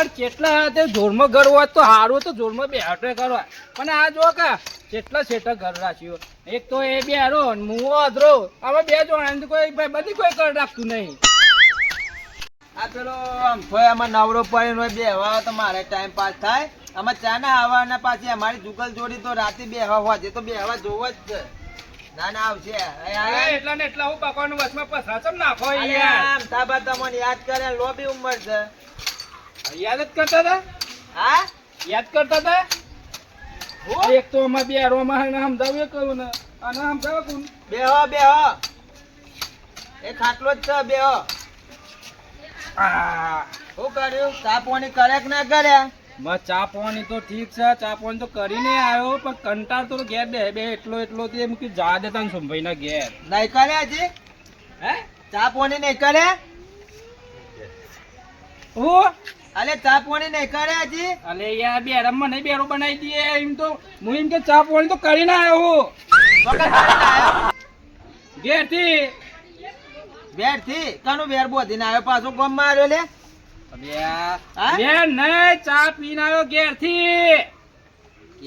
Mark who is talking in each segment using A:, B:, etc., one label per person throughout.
A: ગઢ કેટલા તે જોરમાં ઘર હોય તો સારું તો જોરમાં બેઠે કરવા પણ આ જો કે કેટલા શેઠા ઘર રાખ્યો એક તો એ બે હારો હું અધરો આમાં બે જણા કોઈ ભાઈ બધી કોઈ ઘર રાખતું નહીં.
B: આ પેલો ભાઈ આમાં નવરો પડીને હોય બેહવા તો મારે ટાઈમ પાસ થાય. આમાં ચા ના આવવાના પાછી અમારી જુગલ જોડી તો રાતે બેહવા હોય. છે તો બેહવા જોવો જ છે. ના ના આવશે.
A: એટલા ને એટલા હું બાપાનું વચમાં પસાર ચમ નાખો યાર.
B: આમ તાબા તમને યાદ કરે લોબી ઉંમર છે.
A: યાદ જ કરતા હતા?
B: હા?
A: યાદ કરતા હતા? એક તો અમાર બે હારોમાં સમજાવ્યું કહ્યું ને અને સમજાવે કોણ
B: બેહો બેહો એ ખાટલો જ છે બેહો
A: હો.
B: શું કર્યું? ચા પાણી કરે કે ના કર્યા
A: બસ ચા પાણી તો ઠીક છે ચા પાણી તો કરીને આવ્યો પણ કંટાળ તો ઘેર બે બે એટલો એટલો તે એમ કે જા દેતા ને સંભાઈ ના ઘેર.
B: નહીં કર્યા હજી?
A: હે?
B: ચા પાણી નહીં કર્યા
A: હું?
B: અલે ચા પાણી નહીં કર્યા હજી?
A: અલે યાર બેરમ મને બેરો બનાવી દે એમ તો હું એમ કે ચા પાણી તો કરીને આવ્યો હું.
B: ઘેરથી વેરથી કનું વેર બોધીને આવ્યો? પાછો ગમ માર્યો લે?
A: બેન નહીં ચા પીને આવ્યો ઘેરથી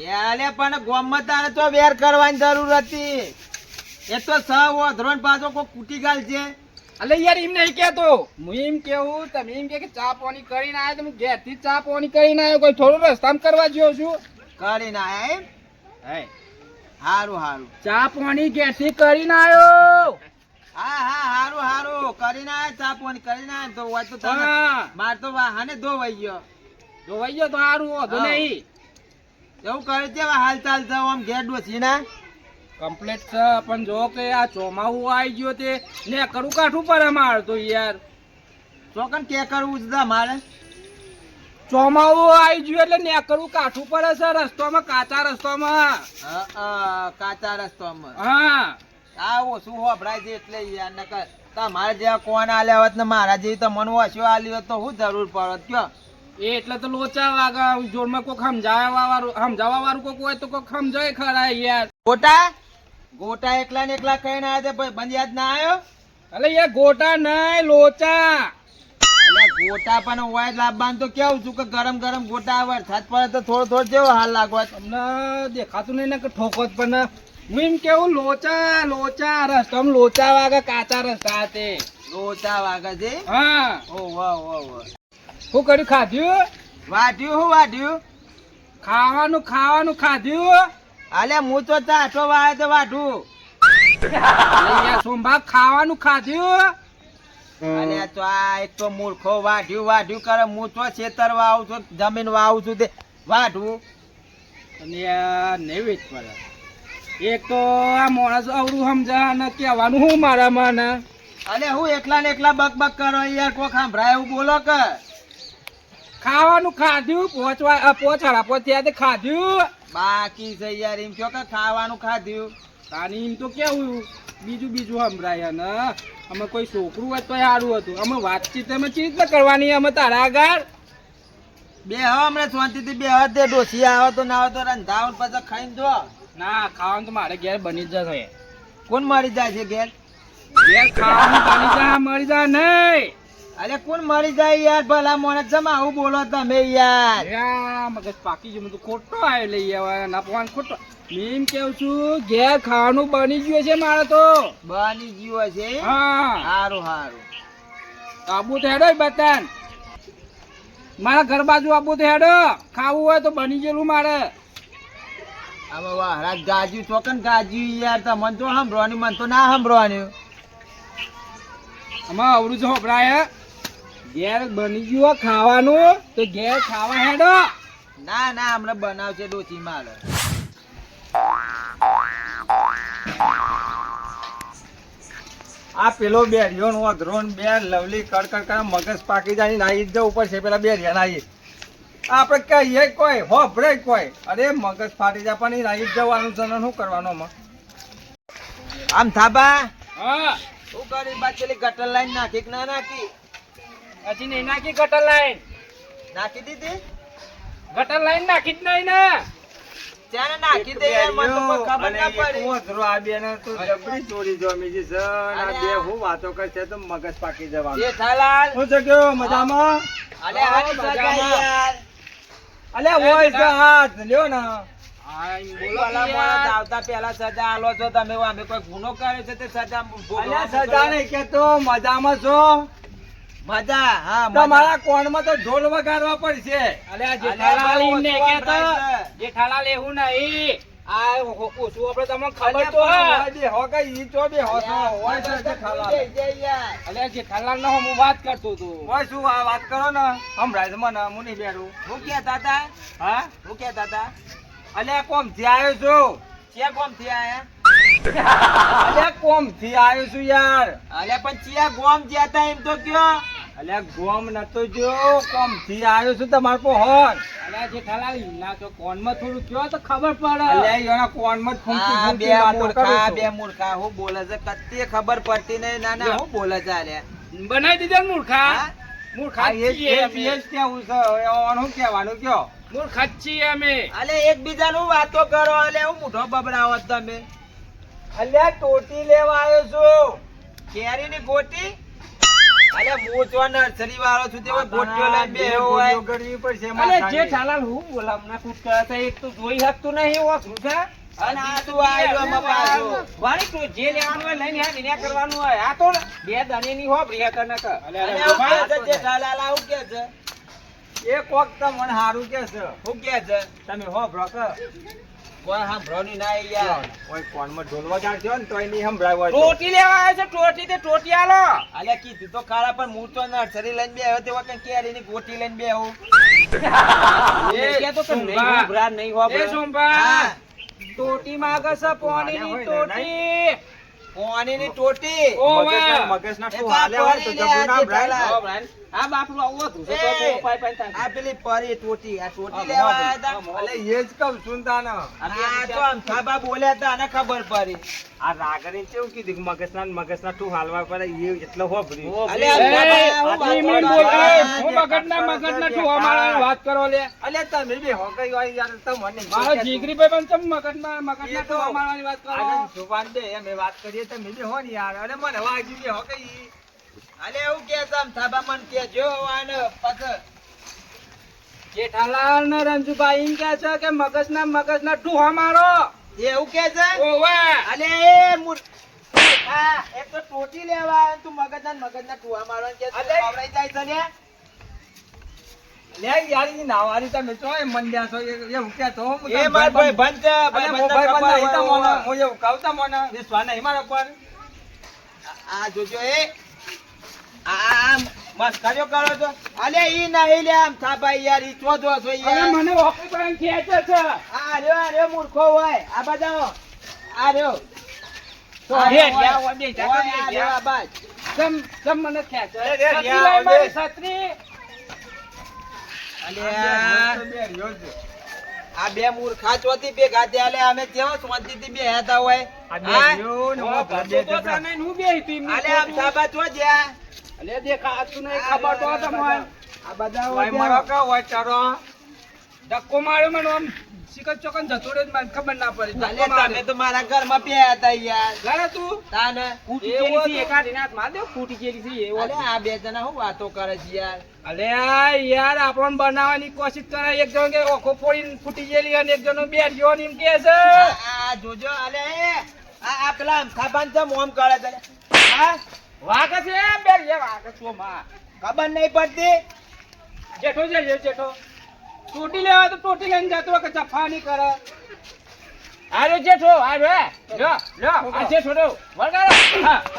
B: યાલે પણ ગોમમાં તારે તો વેર કરવાની જરૂર હતી. એ તો સ ઓધરો પાછો કોઈ કૂટી ગાલ છે
A: અલે યાર એમ નહીં કેતો હું એમ કેવું તમે એમ કે ચા પાણી કરીને આવ્યો તો ઘેરથી ઘેરથી ચા પાણી કરીને આવ્યો કોઈ થોડું રસ્તામાં કરવા જ્યો છું?
B: કરીને આવ્યા એમ?
A: હે.
B: હારું હારું.
A: ચા પાણી ઘેરથી કરીને આવ્યો
B: હા હા હારું હારું. કરીને આવ્યા ચા પાણી કરીને આયા તો વાત તો
A: તમે
B: માર તો વાહને ધોવાઈ ગયો.
A: ધોવાઈ ગયો તો હારું વાંધો નહીં.
B: એવું કરે છે હાલ ચાલ છે આમ ઘેર ડોસીના.
A: કમ્પ્લીટ છે પણ જો કે આ ચોમાવું આવી ગયો તે ને કરું કાઠું પડે અમાર તો યાર.
B: ચોકન કે કરવું છે મારે?
A: ચોમાવું આવી ગયું એટલે ને કરું કાઠું પડે છે રસ્તામાં કાચા રસ્તામાં.
B: કાચા રસ્તામાં.
A: હા.
B: આવો શું હોભરાય છે એટલે યાર નકર તમારે જ્યાં કોણ આલ્યા હોત ને મારા જેવી તો મન ઓછું આલ્યું હોત તો શું જરૂર પડત કયો?
A: એ એટલે તો લોચા વાગા જોરમાં કોક સમજાવવા વાળું સમજાવવા વાળું કોક હોય તો કોક સમજાય ખરા યાર.
B: ગોટા? ગોટા એકલા ને એકલા કહીને આવ્યા તે ભાઈ યાદ ના આવ્યો
A: અલે યાર ગોટા નહીં લોચા.
B: ગોટા પણ હોય લાવવાનું તો કેવું છું કે ગરમ ગરમ ગોટા વરસાદ પડે તો થોડો થોડો જેવો હાલ લાગવા
A: તમને દેખાતું નહીં ને કે ઠોકો પણ હું એમ કેવું લોચા લોચા રસ્તા લોચા વાગે કાચા રસ્તા તે
B: લોચા વાગે છે?
A: હા.
B: ઓ વાહ વાહ વાહ.
A: શું કર્યું ખાધ્યું?
B: વાઢ્યું હું વાઢ્યું?
A: ખાવાનું ખાવાનું ખાધ્યું?
B: અલે હું તો ચાટો વાળે તો વાઢું.
A: સોમભા ખાવાનું ખાધ્યું?
B: અને તો આ એક તો મૂર્ખો વાઢ્યું વાઢ્યું કરે હું તો ખેતર વાવું છું જમીન વાવું છું તે. વાઢું.
A: અને આ નહીં વેચ પડે. એક તો આ માણસ અવરું સમજા ને કહેવાનું હું મારા માને.
B: અલે હું એકલા ને એકલા બક બક કરો યાર કોઈ સાંભળાય એવું બોલો કે.
A: ખાવાનું ખાધ્યું પહોંચવા પહોંચાડા પહોંચ્યા ખાધ્યું
B: બાકી છે યાર એમ કહો કે ખાવાનું ખાધ્યું
A: તાની એમ તો કેવું બીજું બીજું સંભળાય ને. અમે કોઈ છોકરું હોય તો સારું હતું. અમે વાતચીત અમે ચીજ રીતના કરવાની અમે તારા આગળ.
B: બે હમણાં હમણાં શાંતિથી બે હો તે ડોસી આવે તો ના આવે તો રંધાવ પછી ખાઈને જો.
A: ના ખાવાનું તો મારે ઘેર બની જ જશે.
B: કોણ મરી જાય છે ઘેર?
A: ઘેર ખાવાનું બની જાય નહીં.
B: અરે કોણ મરી જાય યાર? ભલા મોને જમ આવું બોલો તમે યાર.
A: યા મગજ પાકી જ તો ખોટો આવ્યો લઈ આવ્યા ના પવાન ખોટો. મેં કેવું છું ઘેર ખાવાનું બની ગયું છે મારે તો.
B: બની ગયું છે
A: હા.
B: સારું હારું.
A: આબુ તો હેડો બતાન મારા ઘર બાજુ આબુ તો હેડો. ખાવું હોય તો બની ગયેલું મારે.
B: હવે વાહરા ગાજ્યું ચોકન ગાજ્યું યાર તમને તો સાંભળવાનું મને તો ના સાંભળવાનું.
A: આમાં અવરું જો હોભરાય ઘેર બની ગયું ખાવાનું? તો ઘેર ખાવા હેડો.
B: ના ના હમણાં બનાવશે ડોસી માલ
A: આ પેલો બેરિયો નો ધ્રોન બે લવલી કડકડ કર મગજ પાકી જાય નાઈ જ ઉપર છે પેલા બેરિયા નાઈ આપણે કહીએ કોઈ હોભરે કોઈ. અરે મગજ ફાટી જાય પણ નાઈ જવાનું છે શું કરવાનું આમાં?
B: આમ થાબા?
A: હા.
B: શું કરી? બાદ પેલી ગટર લાઈન નાખી કે ના નાખી?
A: હજી નહીં નાખી ગટર લાઈન
B: નાખી દીધી?
A: ગટર લાઈન નાખી જ નહીં ને.
B: ચાને નાખી દે મને તો ખબર ના પડી.
C: ઓથરો આ બેને તો જબરી ચોરી જોમી છે સર. આ બે હું વાતો કરશે તો મગજ પાકી જવાનું. છે મજામાં?
B: અલે
C: હા, મજામાં.
B: યાર.
C: હાથ લ્યો ને.
B: આવતા પેલા સજા આલો છો તમે અમે કોઈ ગુનો કર્યો છે તે સજા
C: સજા નહીં કે કેતો મજામાં છો?
B: મજા હા
C: તમારા કોણમાં તો ઢોલ વગાડવા પડશે.
A: અલ્યા
B: અલ્યા
A: જેઠાલાલ
B: બહુ
A: એમને
B: ઓછું
A: કહેતો,
B: વપરાય છે.
A: જેઠાલાલ એવું નહીં. આ ઓછું આપણે તમને ખબર તો હે.
C: હો કઈ ઈ તો બે હો તો હોય છે જે ખાલા.
B: જય જય. યાર.
A: અલ્યા જેઠાલાલ નો હું વાત કરતો
C: હોય શું આ વાત કરો ને? હમણાં જ મને હું બેરું.
B: હું કહેતા હતા
C: હા?
B: હું કે હતા
C: અલ્યા કોમ આવ્યો છું?
B: ચિયા ગોમથી આયા?
C: અલ્યા કોમથી આવ્યો છું યાર.
B: અલ્યા પણ ચિયા ગોમ જ્યાં તા એમ તો કયો?
C: અલ્યા ગોમ નતો જો કોમથી આવ્યો છું તમાર પો હોન
A: અલ્યા જેઠાલાલ ના તો કોનમાં થોડું કયો તો ખબર પડે.
C: અલ્યા કોણમાં ફૂંકી
B: બે મૂર્ખા બે. મૂર્ખા હું બોલે છે કત્તી ખબર પડતી નહીં ના ના હું બોલે છે અલ્યા.
A: બનાવી દીધા મૂર્ખા?
B: હા?
A: મૂર્ખા
C: એ એ કેવું છે હવે આનું કહેવાનું કયો?
A: મૂર્ખા છીએ અમે.
B: અલે એકબીજાનું વાતો કરો અલે હું મોઢો બબડાવો તમે.
C: અલે ટોટી લેવા આવ્યો છું.
B: કેરીની ગોટી? અલે હું તો નર્સરી વાળો છું તેવો ગોટીઓ લઈ
C: બે
B: બેહ્યો હોય.
C: કરવી પડશે
A: અલે
C: જે
A: જેઠાલાલ હું બોલા ના કૂદ કરે છે એક તો જોઈ શકતું નહીં ઓ છે
B: અને આ તું આયુ આમાં પાછું?
A: તું જે લેવાનું હોય લઈને કરવાનું હોય. આ તો બે દણીની હો હતા નકર.
B: અને આવું કે છે આવું કે છે
C: એ કોક મને સારું કે છે.
B: હું કે છે
C: તમે હો બ્રોકર.
B: કોઈ સાંભળવાની ના યાર.
C: કોઈ કોનમાં ઢોલવા જાણજો ને તો એની સંભળાય
A: ટોટી લેવા આવ્યો છે ટોટી તે ટોટી આલો.
B: અલ્યા કીધું તો ખારા પણ મૂળ તો નર્સરી લઈને બેહ્યો તેવા કઈ કેરીની ગોટી લઈને બેહું.
A: એ તો કે નહીં સોમભા. નહીં હોભરા.
B: એ સોમભા.
A: ટોટી માંગે છે પાણીની
C: ની
A: ટોટી.
B: ટોટી
C: પાણીની
A: ટોટી.
C: મગજ
B: ના
C: શું
B: તો
C: હાલે તો
B: પડી
C: ના ભરાય.
A: હો. આ બાપડું આવો તો તો પાઈ પાઈ થાય.
B: આ પેલી પરી ટોટી આ ટોટી લેવા
A: હા,
B: આયા હતા.
C: અલે એ જ કહું સુનતા ન
B: આ તો આમ થાબા બોલ્યા હતા અને ખબર પડી.
C: આ રાગડીને કેવું કીધું કે મગજના ને મગજના ઠું હાલવા પડે એ એટલો
B: હો ભરી
A: હું
C: હું
A: મગજના મગજના તું. અમારા વાત કરો લે.
C: અલે તમે બી હોકઈ હોય યાર તમને
A: મારો જીગરી ભાઈ પણ તમે મગજના મગજના
C: તો
A: તું અમારા વાત કરો?
C: આગળ સુભાન દે એમ વાત કરીએ તમે બી હો ને યાર. અરે મને વાગી બી હોકઈ.
B: અલે એવું કે તમ થાબા મન કે જો આને પાછળ
A: જેઠાલાલ ને રંજુભાઈ એમ કે છે કે મગજ ના મગજ ના ઢુહા મારો.
B: એવું કે છે?
A: ઓવે.
B: અલે એ મુર. હા એક તો ટોટી લેવા ને તું મગજના ને મગજના ટુવા મારવાનું કે છે.
C: અલે.
B: ખવડાઈ જાય છે ને?
C: લે યાર નાવારી તમે એ મંડ્યા છો? એ એવું કે
B: એ માર ભાઈ બંધ ભાઈ
C: ભાઈ બંધ મને મને. મારા પર.
B: આ જોજો એ. આમ મસ્કરીઓ કરો છો. અલે ઈ નહીં લે આમ થાભાઈ યાર ઈ ચોધો છો
A: અરે મને ઓફી પણ ખેંચે છે.
B: આ રહ્યો આ રહ્યો મૂર્ખો હોય. આ બજાવો આ રહ્યો.
A: તો
B: આ
A: બે ગયા
B: હોય.
A: હોય,
B: હોય, બાજ.
A: મને ખેંચે?
C: રે,
A: મારી છત્રી.
B: આ મૂર્ખા ચોથી બે થયા આલે અમે કેવો હોય?
C: આ બે
B: હા?
C: રહ્યો ને હું બે
A: તો
C: જબરા.
A: તને હું બેહી તી એમની
B: અલે આમ સાબા ચો જ્યાં.
A: અલે દેખાતું નહીં ખબર તો તમને
B: આ બધા
C: હોય મારો કે હોય ચારો
A: ધક્કો માર્યો મને આમ. ચોકન જતો રહ્યો મને ખબર ના પડી.
B: અલે તમે તો મારા ઘરમાં બેહ્યા હતા યાર.
A: લાલે તું.
B: તાને
A: ફૂટી ગયેલી છે, દે, ફૂટી ગયેલી છે, એવો.
B: અલે આ બે જણા હું વાતો કરે છે યાર?
A: અલે યાર આપણને બનાવવાની કોશિશ કરે. એક જણ કે ઓખો ફોડીને ફૂટી ગયેલી અને એક જણો બેર ગયો ને એમ કે છે.
B: આ જોજો અલે આ આ પેલા આમ છે મોમ કરે છે હા?
A: વાઘ છે બે એ વાઘ છો માં.
B: ખબર નહીં પડતી.
A: જેઠો છે જે જેઠો. ટોટી લેવા તો ટોટી લઈને જતો કે જફા નહીં કરે. આરે જેઠો આરે લો લો આ જેઠો રો વગાડો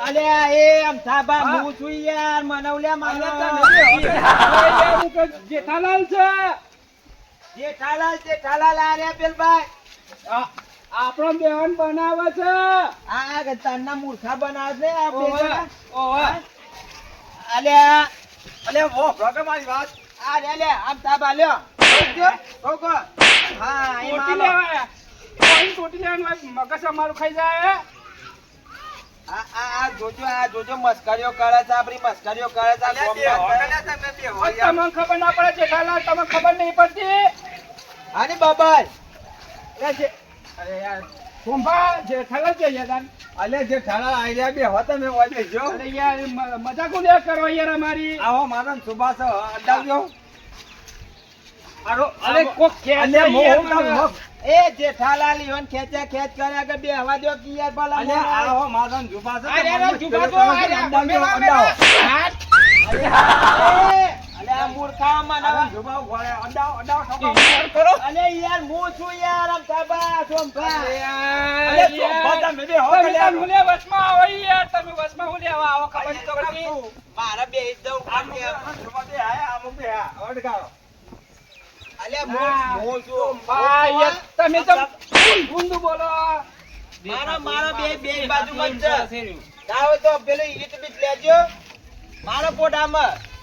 B: અલે એ આમ થાબા
A: હા.
B: છું યાર મનવલ્યા માનો
A: અરે તો જેઠાલાલ છે.
B: જેઠાલાલ જેઠાલાલ આરે રે પેલ ભાઈ.
A: આ- આપણો બેહન બનાવે છે.
B: આ તારના મૂર્ખા બનાવે છે આ બે
A: ઓવે.
B: અલે
C: અલે વો ભગત મારી વાત.
B: આ લે લે આમ થાબા લ્યો જો કોકો હા એ મોટી
A: લેવા કોઈ ટોટી લેવાનું મગજ અમારું ખાઈ જાય
B: આ આ આ જોજો આ જોજો મસ્કરીઓ કરે છે આપણી મસ્કરીઓ કરે
C: હો હો
A: તમને ખબર ના પડે છે તમને ખબર નહીં પડતી?
B: આની
A: બાબા અરે યાર સોમભા જેઠાલાલ જઈએ તાન.
C: અલે જે ઠાણા આઈડિયા બે હોત તમે હોય બેસજો
A: અરે યાર મજાક ઉલ્યા કરો યાર અમારી.
C: આવો મારા સુભાષ અડાવજો. આરો
A: અરે કોક ખેંચે
C: અલે મો હું
B: એ જેઠાલાલ ઈવન ખેંચ્યા ખેંચ કરે આગળ બે હવા દો કે યાર ભલા
C: અલે આવો મારા સુભાષ
A: અરે જુબા તો, અરે મેલા, મેલા. હાથ.
B: એ, અલે આ મૂર્ખા મને
C: સુભાષ વળે અડાવો અડાવો ઠોકો.
A: યાર કરો.
B: અલે યાર હું છું યાર આમ સોમભા
C: અલે. તમે બે હો કલ્યા.
A: તાન હુલે આવો યાર, તમે આવો ખબર તો પડતી.
B: મારા બે દઉં
C: આમ આયા, બે.
B: અલે હું છું
A: તમે તો બોલો
B: મારા મારા બે બે બાજુમાં જ છે તો પેલું ઈટ બીટ લેજો મારા પોટામાં
A: ઈ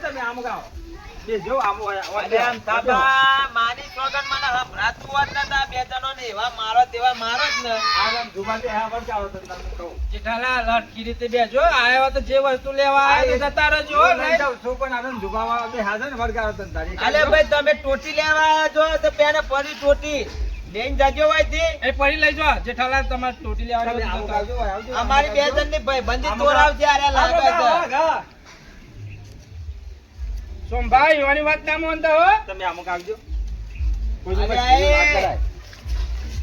A: તાને
C: આમ આમ આમ
B: બે જ
C: આરામ વળગાવો તો
A: બેજો આયા તો જે વસ્તુ લેવા આયા જતા રહેજો નહીં.
C: જાઉં છું, પણ આનંદ જુબાવા બે હાજર ને વળગાવો તો તારી.
B: ભાઈ તમે ટોટી લેવા આવ્યા છો તો પેને પડી ટોટી લઈને જજો વાયથી.
A: એ પડી લઈ જો જેઠાલાલ તમારે ટોટી લેવા
C: તમે આમ
A: જવું
C: ગાવજો, હોય, આવજો.
B: અમારી બે જણની ભાઈ બંધી
C: આમ
B: તોર આવશે અરે લાગે.
A: સોમભાઈ એવાની વાત ના માનતા હો.
C: તમે અમુક આવજો.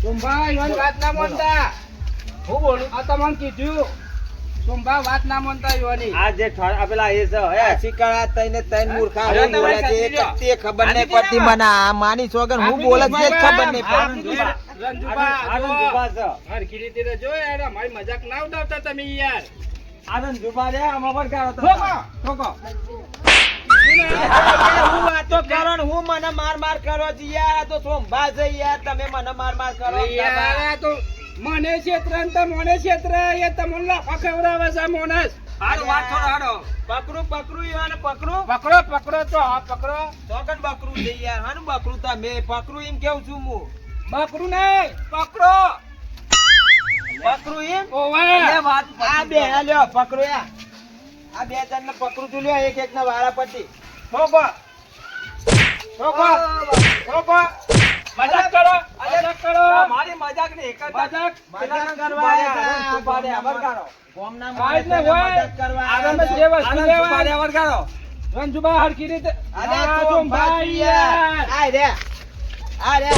A: સોમભાઈ એવાની વાત ના માનતા. હું બોલું? આ તમને કીધું. સોમભાઈ વાત ના માનતા એવાની
C: આ જે ઠોર- પેલા એ છે, હે.
B: આ તઈને તૈન મૂર્ખા
A: અરે
B: હું બોલે છે તે ખબર નહીં પડતી મને આ માની સોગન હું બોલે છે ખબર નહીં પડતી
C: જુબા.
A: રંજુબા,
C: આનંદ
A: જો.
C: જુબા છે.
A: હરખી રીતે રહેજો યાર અમારી મજાક ના ઉડાવતા તમે યાર
C: આનંદ જુબા રે, આમાં વળગાવો તો
A: ઠોકો.
C: ઠોકો.
B: હું વાતો કરો ને હું મને માર માર કરો છો યાર તો સોમભા છે યાર તમે મને માર માર કરો
A: યાર તો મને ક્ષેત્ર ને તો મને ક્ષેત્ર એ તમને લાફા ખવડાવે છે મોનસ.
C: હાડો વાત થોડો હાડો.
B: પકડું પકડું યાર પકડું.
A: પકડો પકડો તો હા પકડો.
B: ચોકન બકરું છે યાર હાનું બકરું તા મે પકડું એમ કેવું છું હું?
A: બકરું નહીં પકડો.
B: પકડું એમ?
A: ઓવે.
C: એ વાત
B: આ બે હા લ્યો પકડું યા. આ બે જણ ને પકડું તું લ્યો એક એક ના વારા પછી
A: થોબા થોબા થોબા મજાક કરો. મજાક કરો.
C: મારી મજાકની એક
A: મજાક
B: મજાક
C: કરવા
B: કરવા
C: આનંદ જુબા રે,
B: આવ્યા.
C: વળગાડો.
B: ગોમના
A: આ એટલે
B: માણસોને
A: હોય.
B: આવ્યા
A: જે વસ્તુ
C: આનંદ જુબા રે,
A: રંજુબા હરખી રીતે.
B: અરે તો
A: ભાઈ
B: આ રે. આ રે.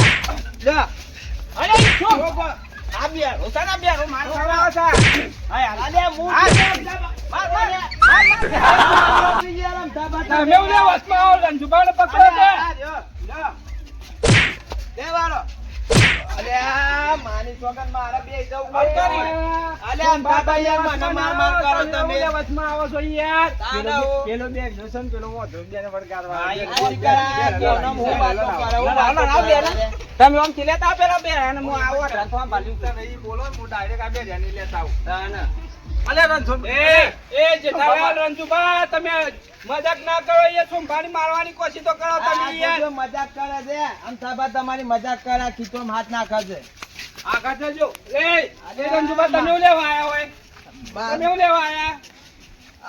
B: લ્યો
A: અરે શું?
B: આ બે
A: ઉતારા બે માર છે
B: અલે હું
A: આ
B: માર માર. માર.
A: તમે ઓલે વચમાં આવો રંજુબાને પકડો છે
B: આ આ માની સોગન મારા બે જવું
A: અરે,
B: અલે આમ યાર મને માર માર કરો તમે
A: ઓલે વચમાં આવો છો યાર
C: પેલો બે- પેલો બે જોશે ને પેલો બે-
B: શિકારા
C: બે- બે-
B: કેનો હું
A: હાલો, તમે આમ થી લેતા પેલા બે અને હું આવો
C: રંથવા બાજુ તો બોલો, હું ડાયરેક્ટ આ બે રેની લેતા આવું. અલે રંથો-
A: એ એ જેઠાલાલ રંજુબા તમે મજાક ના કરો એ સોમભાની મારવાની કોશિશ તો કરો
B: આ
A: તમે યાર
B: મજાક કરે છે અંતાબા તમારી મજાક કરે ખીચોમાં હાથ નાખે છે
A: આગળ જજો એ એ રંજુબા તમે હું લેવા આયા હોય? તમે લેવા આયા?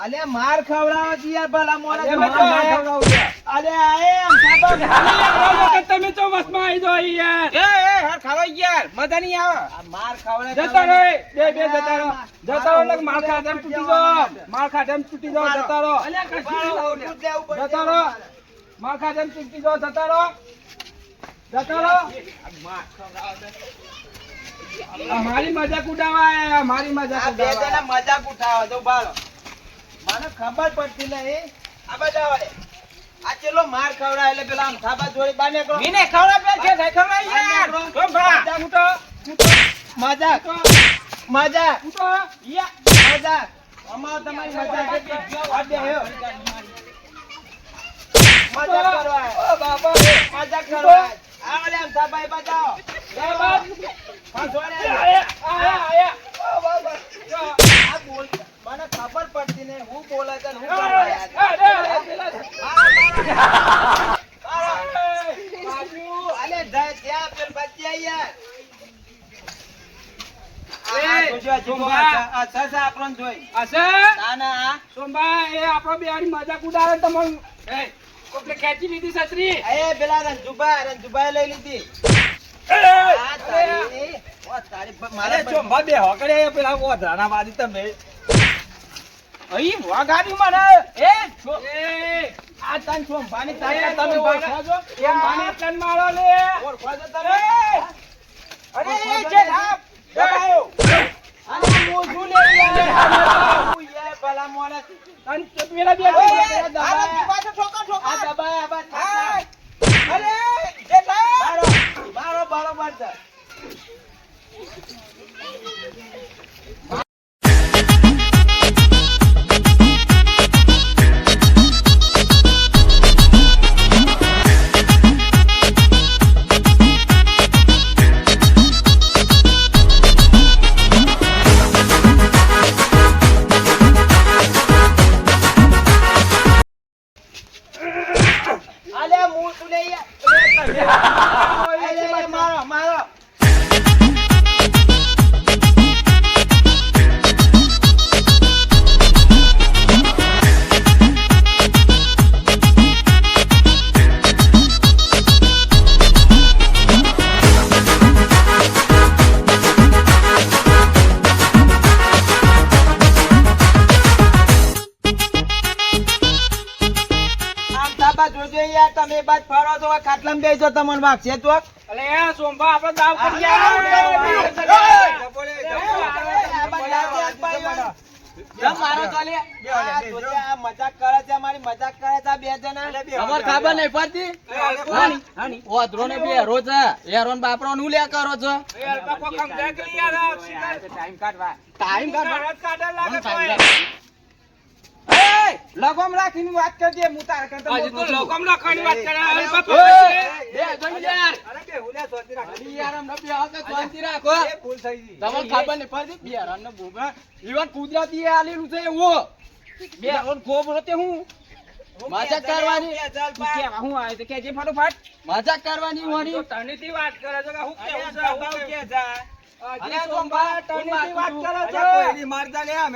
B: અલે માર ખવડાવો છે યાર ભલા મોરા
A: અલે
B: તો માર. ખવડાવું. અલે આ આમ
A: તમે તો વચમાં આવી જાઓ યાર.
C: એ, એ, હર ખાવા યાર, મજા નહીં આવે.
B: માર ખવડે
A: જતા રહો બે બે જતા રહો. જતા રહો માર ખાતે એમ તૂટી જાઓ. માર ખાતે એમ તૂટી જાઓ જતા રહો. જતા રહો. માર ખાતે એમ તૂટી જાઓ જતા રહો. જતા રહો. અમારી મજાક ઉડાવવા આયા અમારી મજાક
B: ઉડાવાય બે જણા મજાક ઉઠાવો તો બાળો મને ખબર પડતી નહીં. આ બધા વળે આ ચેલો માર ખવડાવે એટલે પેલા આમ થાબા જોડી બાર નીકળો.
A: મીને ખવડાવે છે સાહેબ ખવડાવે યાર. તો ભા હું તો
B: મજાક મજાક
A: હું તો યા.
B: મજાક અમાર તમારી મજાક એટલે જો આ મજાક કરવા.
A: ઓ બાબા.
B: મજાક કરવા. આયા. આમ થાબાઈ બજાવો
A: બાબા.
B: પાંચસો ને
A: આયા આયા આયા. ઓ બાબા
B: આ બોલ. મને ખબર પડતી ને હું બોલે છે હું અલે જાય ત્યાં પેલ બચ્ચી
A: એ ખેંચી લીધી છત્રી
B: એ પેલા રંજુભા રંજુભાઈ લઈ લીધી તારી મારા
C: બે હોકડે પેલા બાજુ તમે
A: અહીં વાઘાની મને એ આ તન તમે છો? તન મારો લે
B: ઓળખો તમે?
A: અરે એ જે લાપ, દબાયો.
B: અને મોઢું લે યાર. હું ભલા માણસ.
A: તન બે
B: આ
A: દબાયા.
B: યાર બાદ ફરો તો ખાટલામાં બેસો તમને વાગશે તો
A: અલે એ સોમભા આપણે દાવ કરી
B: આ. આ આ આ
A: આ?
B: ટાઈમ કાઢવા
D: ટાઈમ કાઢવા
A: ભારત કાઢે લાગે
D: ટાઈમ
A: તોય.
D: કાઢવા.
A: એ,
B: લગમ રાખીને વાત કરજે હું તારે કરતા
A: હજી તો. લોકોમ લખવાની વાત કરે અલ્પા
D: ઓય,
A: પકડજે.
D: બે જણ યાર અલી યાર અમને બે હાથે સોતી રાખો તમને ખબર નહીં પડતી? બેરાન ને બોબા ઈવન કુદરતી આલેલું છે એવો
A: બે ઓન ખોબરો તે હું.
D: મજાક કરવાની.
B: બા.
A: કેવા હું આવે તો કેજે ફટોફટ.
D: મજાક કરવાની
A: તો
D: તને
A: થી વાત કરે છે કે હું કેવું છે?
B: કે જા.
A: અરે સોમભા, તનેથી વાત કરે છે.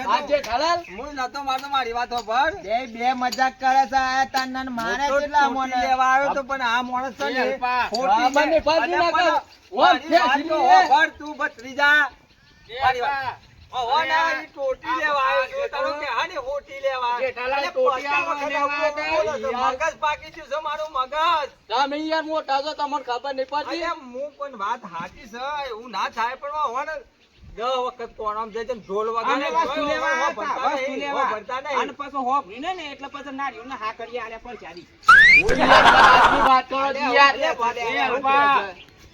D: આજે ઢાલાલ
C: મારી વાતો હોભળ.
B: બે બે મજાક કરે છે આ તારના ને મારે
C: હું તો
B: કેટલા
C: ટોટી ને, અને
D: ના
C: ના, હાની
D: મોટા છો તમને ખબર નહીં પડતી.
C: હું પણ વાત સાચી છે એવું ના થાય પણ હવે દસ વખત કોણમ જાય ઢોલ વગાડે.
A: આને પાછો હોભળીને ને એટલે પછી નારીઓને હા કરી આલ્યા પણ ચાલી.
D: વાત કરો યાર.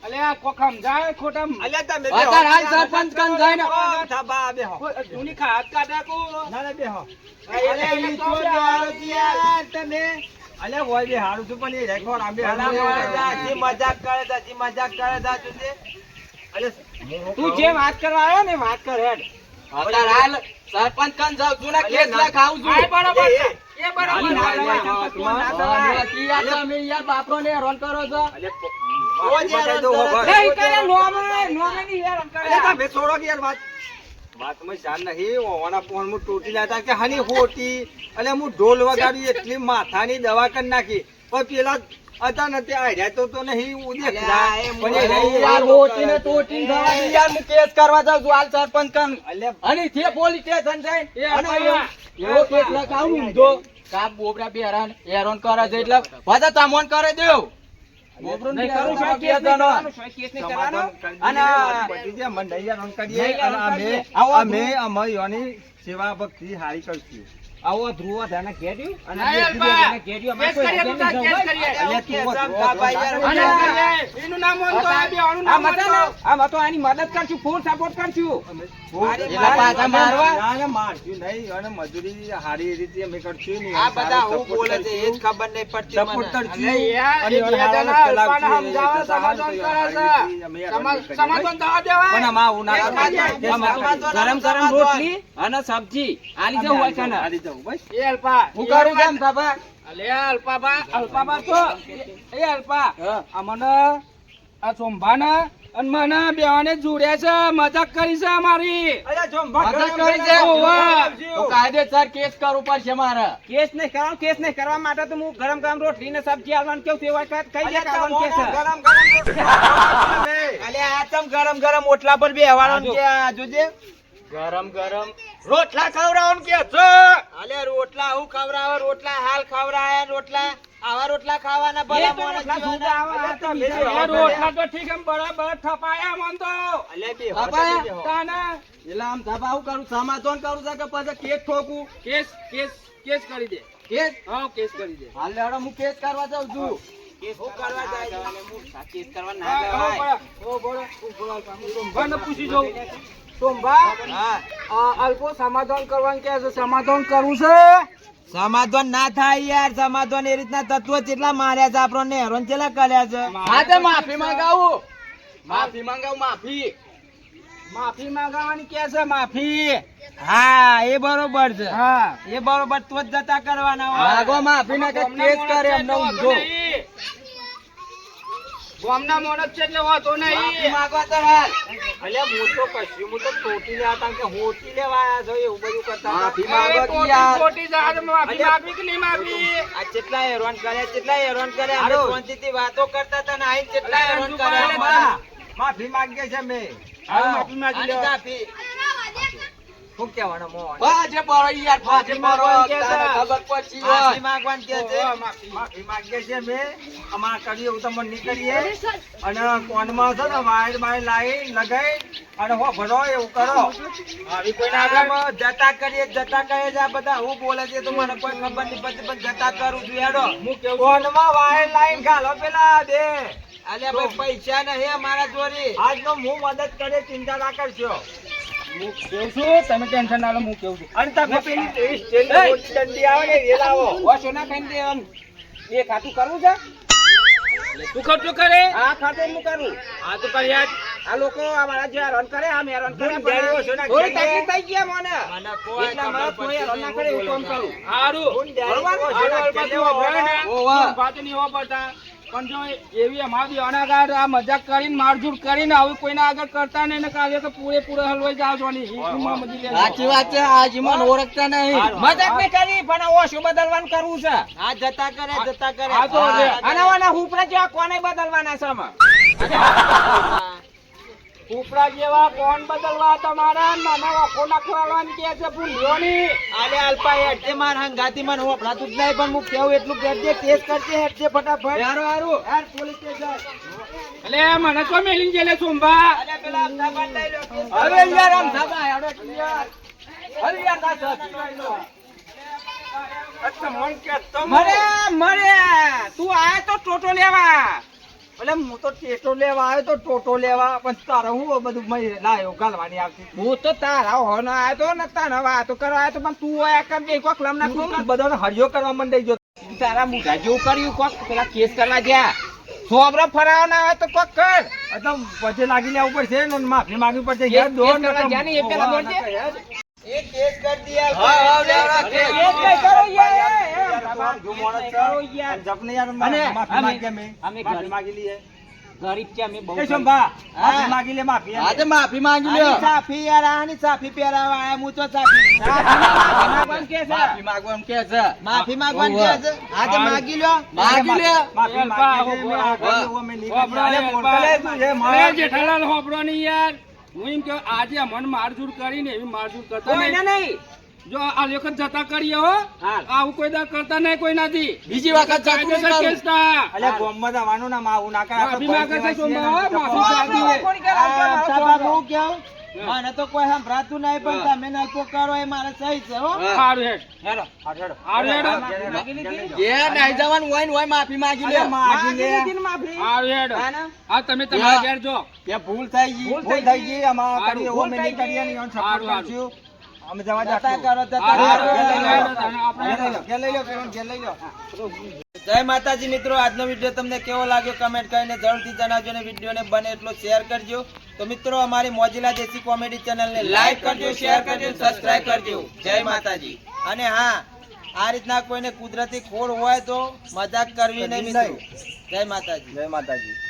C: અલે.
A: અલે આ કોક સમજાય ખોટા
C: અલ્યા તમે
D: અત્યારે હાલ સરપંચ કાન જાય ને.
C: ઓ, થાબા, બેહો.
A: જૂની ખાત કાઢા કો
C: ના, ના, બેહો.
B: અરે, ઈ તો યાર, યાર, તમે.
C: અલ્યા, હોય બે હારું છું પણ એ રેકોર્ડ આંબે
B: ભલા
C: હારું
B: માણસ
C: છે.
B: આ જે મજાક કરે છે જે મજાક કરે છે આ જોજે.
C: અલ્યા,
A: તું જે વાત કરવા આવ્યો ને વાત કર હેડ.
D: અત્યારે હાલ સરપંચ કન જાવ છું ના કેસ ના. ખાઉં છું.
A: બરાબર
C: એ,
A: તું
D: બાપરો ને હેરાન કરો છો?
A: ની
C: વાતમાં જાન નહીં ઓવાના પોણ હું તૂટી લેતા કે હાની હોટી એટલે હું ઢોલ વગાડ્યું એટલી માથાની દવા કરી નાખી. પણ પેલા હતા નથી આડ્યા તો તો નહીં
D: હોટી ને ને યાર હું કેસ કરવા જાઉં છું હાલ સરપંચ કાન અને તે પોલીસ સ્ટેશન જાય એવો કેસ કાપ બોબરા બે હેરાન હેરાન કરે છે એટલે વાદા તામોન કરે દેવ
C: સેવા ભક્તિ હારી કરશું.
A: આવો ધ્રુવ ધ્યાને ઘેર્યું અને કોઈ
D: કરીએ,
A: હગેન
D: તું.
A: ભાઈ. એનું નામ આ બે નામ મદદ કરશું ફૂલ સપોર્ટ કરશું
B: મારી
D: પાછા મારવા?
C: ના, ના, મારશું નહીં. અને મજૂરી હારી રીતે અમે કરશું નહીં.
B: આ બધા હું બોલે છે એ જ ખબર નહીં પડતી
C: સપોર્ટ કરશું. અને.
A: અલ્પાને સમજાવો, સમાધાન કરે છે. સમાધાન.
C: પણ
A: ગરમ ગરમ રોટલી અને સબ્જી આલી જવું હોય છે ને
C: હારી જવું, બસ.
A: એ અલ્પા
D: હું કરું કેમ બાબા
A: અલ્યા અલ્પાબા અલ્પાબા તો. એ અલ્પા
D: હા.
A: આ મને અને મને બેવાને જોડ્યા છે મજાક કરી છે અમારી.
D: મજાક કરી છે? તો કાયદેસર કેસ કરવું પડશે મારે.
E: કેસ નહીં કરવાનો કેસ નહીં કરવા માટે તો હું ગરમ ગરમ રોટલી ને સબ્જી આવવાનું કેવું છે એવા કઈ
C: જાય
E: આવવાનું કે
C: ગરમ ગરમ
B: અલે આ તમ ગરમ ગરમ ઓટલા પર બેહવાનો કે જોજે?
D: ગરમ ગરમ
C: રોટલા ખવડાવવાનું કે છે?
B: અલે રોટલા હું ખવડાવે? રોટલા હાલ ખવડાવે રોટલા આવા રોટલા ખાવાના ભલા મોણા
E: રોટલા તો
A: ઠીક એમ બરાબર થપાયા મન તો.
C: અલે બે
D: થપાયા?
A: તાના?
D: એટલે આમ હું કરું? સમાધાન કરું છે કે પછી કેસ ઠોકું?
A: કેસ કેસ કેસ કરી દે.
D: કેસ?
A: હા કેસ કરી દે.
D: હાલ લેડો હું કેસ કરવા જાઉં છું.
E: કેસ કરવા જાય? કેસ કરવા ના જવાય.
A: ઓ, બોલો. ઓ, બોલો સોમભાઈને પૂછી જોઉં.
E: સોમભા,
A: અલ્પો સમાધાન કરવાનું કે છે. સમાધાન કરવું છે?
B: સમાધાન ના થાય યાર. સમાધાન એ રીતના તત્વો કેટલા માર્યા છે આપણને હેરોન કેટલા કર્યા છે?
D: હા તે માફી માંગાવું. માફી માંગાવું માફી.
A: માફી માંગાવાની કે છે માફી.
B: હા એ બરોબર છે.
A: હા.
B: એ બરોબર તો જ જતા કરવાના
D: માગો માફી ના કે કેસ કરે એમનો ઊંધો
A: ગામના મોણસ છે એટલે
B: માફી
A: નહીં.
B: માંગવા તો હાલ.
C: અલ્યા હું તો કશું હું તો ટોટી લેવા તા કે હોટી લેવા આયા છો એવું બધું કરતા.
D: માફી માંગો કે યાર.
A: ટોટી જાત માફી માંગવી કે નહીં માંગવી
B: આ કેટલા હેરાન કર્યા કેટલા હેરાન કર્યા
C: અરે.
B: શાંતિથી વાતો કરતા તા ને આઈને કેટલા
A: એરોન
B: હેરાન કર્યા
C: માફી માંગે છે મેં
A: માફી માંગી લે
D: લો. યાર. ખબર
B: માફી. કે છે?
A: માફી.
C: કરીએ અને કોનમાં છે ને વાયર લગાઈ અને હો ભરો એવું કરો.
A: આવી
B: જતા કરીએ જતા કરીએ છે આ બધા. હું બોલે છે તો મને કોઈ ખબર નહીં પડતી પણ જતા કરું છું હેડો.
A: હું કેવું
C: કોનમાં વાયર લાઈન ઘાલો પેલા બે.
B: અલ્યા ભાઈ પૈસા નહીં અમારા જોડે.
C: આજનો હું મદદ કરે ચિંતા ના કરશો.
A: હું કેવું છું? તમે ટેન્શન ના લો હું કેવું છું?
C: અને તમે પેલી દંડી આવે ને એ લાવો.
E: ઓ સોના ખાઈને દે એ ખાતું કરવું છે?
A: તું ખર્ચો કરે.
E: આ ખાતું હું કરું.
A: હા તો કરી યાર.
E: આ લોકો અમારા જે રન કરે આમ હેરાન કરે
C: હું ડેરીઓ છું ને,
E: થોડી તકલીફ થઈ ગયા મને.
B: મને કોઈ
E: એટલા મારા કોઈ હેરાન ના કરે એવું કામ કરું.
A: હારું.
C: હું ડેરીઓ છું ને,
A: હારું,
C: ઘેર
A: અલ્પા, તું
C: લેવા
A: હવે ને,
D: ઓવા.
A: તું નહીં હોવા પડતા. પણ જો એવી અમારી અનાગાર આ મજાક કરીને મારઝૂડ કરીને હવે કોઈના આગળ કરતા નહીં ને કાલે તો પૂરેપૂરો હલવાઈ જાવ છો.
D: સાચી વાત છે આ જીવન ઓળખતા નહીં.
E: મજાક નહીં કરી પણ ઓછું બદલવાનું કરવું છે.
B: આ જતા કરે જતા કરે.
A: આ તો
B: હા,
A: હવે.
E: અને હુપરા જેવા કોને બદલવાના છે આમાં?
A: ઉપરા જેવા કોણ બદલવા તમારા નાના વાંકો નાખવાનું કે છે ભૂલ્યોની.
B: આલે અલ્પા હેડજે માર હંગાતી મને હોભળાતું જ નહીં પણ હું કેવું એટલું કરજે કેસ કરજે હેડજે ફટાફટ.
D: હારું હારું.
B: યાર પોલીસ સ્ટેશન.
A: અલે મને તો મેલી ગયેલે સુંભા.
B: અલે પેલા અમદાવાદ લઈ લો
D: અરે યાર આમ ધાબા હેડો યાર હવે યાર ના સાચી
C: અચ્છા, મન કે.
E: મરે મરે. તું આય તો ટોટો લેવા.
C: એટલે હું તો ટેટો લેવા આવ્યો તો ટોટો લેવા પણ તારા હું બધું મય લાયો ગાલવાની આવતી
E: હું તો તારા હોનો આવ્યો તો ને તારા વાતો કરવા આવ્યો તો પણ તું આયા કર દે કોક લમના
C: તું
E: તું
C: તો બધાને હરિયો કરવા મંડાઈ ગયો
E: તારા મુઢા જેવું કર્યું કોક પેલા કેસ કરવા ગયા સોબરો ફરાવના આવે તો કોક કર
C: આ તો પછી લાગી લેવું પડશે ને માફી માંગવી પડશે યાર
E: દોન કરવા ગયા ને એ પેલા
C: દોન
B: એ કેસ કર દિયા
D: હા, હા. કેસ
E: કરો યાર
C: માફી માંગી
E: ગરીબ. છે અમે બહુ
C: એ શંભા,
B: હા.
C: માફી લે માફી
D: આજે માફી માંગી લ્યો.
B: સાફી યાર આની સાફી પહેરાવા આયા હું તો સાફી.
E: ગરીબ કે છે.
D: માફી માંગવાનું કે છે.
B: માફી માંગવાની કે છે? આજે માગી લ્યો?
D: માગી લ્યો.
C: માફી માંગી લે, મારા.
A: જેઠાલાલ યાર. હું એમ આજે મન મારઝૂડ કરીને એવી મારઝૂડ કરતો નહીં. જો આ લેખન જતા કરીએ હો આવું કોઈ દા કરતા નહીં કોઈ નથી
D: બીજી વખત જાતું નહીં કરું.
A: કેસ ના.
C: અલ્યા, ગોમમાં જવાનું ના, માવું ના કરે
A: માફી
C: આપણે
A: માંગે છે
C: ભાઈ હો
A: માફી
C: ચાહતી
A: માંગે.
E: કોણ કે રામ
B: આ
E: રામ
B: સાબા
E: રામ
B: બહુ કેવું મને તો કોઈ સંભળાતું નહીં પણ તમે નલ્પો કરો એ મારે સહી છે હો
D: હા.
A: હારું હેડ.
C: હેડો, હેડો.
A: હારું હેડો.
D: જે નહીં જવાનું હોય ને હોય માફી માંગી લે
C: માગી લે.
E: માફી
A: હારું હેડ.
E: હા
A: તમે તમારા ઘેર જો
D: કે ભૂલ થઈ ગઈ
E: ભૂલ
C: થઈ ગઈ, અમાર
A: કરી
C: ઓ
E: ભૂલ
C: નહીં કરી
E: નહીં.
C: ને,
A: હારું, હારું.
C: અમે જવા
B: જતા કરો. જય માતાજી મિત્રો આજનો વીડિયો તમને કેવો લાગ્યો કમેન્ટ કરીને જરૂરથી જણાવજો અને વિડીયોને બને એટલો શેર કરજો. તો મિત્રો અમારી મોજીલા દેશી કોમેડી ચેનલને લાઈક કરજો શેર કરજો સબસ્ક્રાઇબ કરજો. જય માતાજી. અને હા આ રીતના કોઈને કુદરતી ખોળ હોય તો મજાક કરવી નહીં મિત્રો. જય માતાજી.
C: જય માતાજી.